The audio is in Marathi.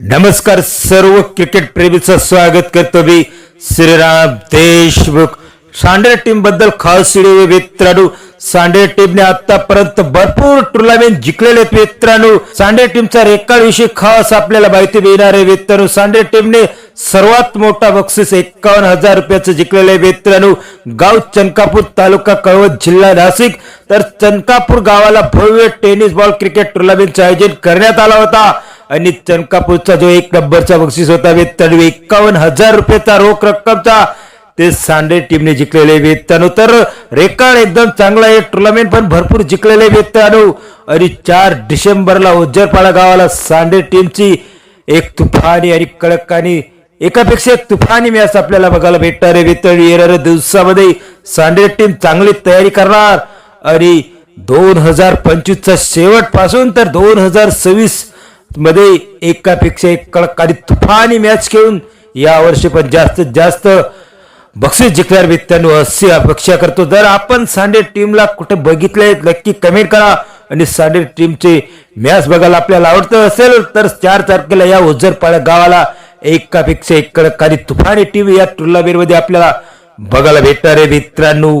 नमस्कार सर्व क्रिकेट प्रेमीचं स्वागत करतो मी श्रीराम देशमुख. सांडेर टीमबद्दल खास मित्रांनो सांडेर टीमने आतापर्यंत भरपूर टुर्नामेंट जिंकलेले मित्रांनो. सांडेर टीमचा रेकॉर्ड विषयी खास आपल्याला माहिती मिळणार आहे मित्रांनो. सांडेर टीमने सर्वात मोठा बक्षीस एकावन्न हजार रुपयाचं जिंकलेलं आहे मित्रांनो. गाव चनकापूर तालुका कळवत जिल्हा नाशिक. तर चनकापूर गावाला भव्य टेनिस बॉल क्रिकेट टुर्नामेंटचं आयोजन करण्यात आला होता. आणि चनकापूरचा जो एक नंबरचा बक्षीस होता वेतन एकावन्न हजार रुपयेचा रोख रक्कमचा ते सांडे टीमने जिंकलेले वेतन तर रेकॉर्ड एकदम चांगला आहे टुर्नामेंट पण भरपूर जिंकलेले वेतन आणि चार डिसेंबरला उज्जरपाडा गावाला सांडे टीमची एक तुफानी आणि कडक आणि एकापेक्षा एक तुफानी मॅच आपल्याला बघायला भेटणार आहे वेतन येणाऱ्या दिवसामध्ये सांडे टीम चांगली तयारी करणार. आणि दोन हजार पंचवीसचा शेवटपासून तर दोन हजार सव्वीस मध्ये एकापेक्षा एक कडक आणि तुफानी मॅच खेळून या वर्षी पण जास्तीत जास्त बक्षीस जिंकणार मित्रांनो अशी अपेक्षा करतो. जर आपण सांडे टीमला कुठे बघितले नक्की कमेंट करा. आणि सांडे टीमचे मॅच बघायला आपल्याला आवडतं असेल तर चार तारखेला या उज्जरपाड्या गावाला एकापेक्षा एक कडक आणि तुफानी टीम या टुर्नामेंटमध्ये आपल्याला बघायला भेटणार आहे मित्रांनो.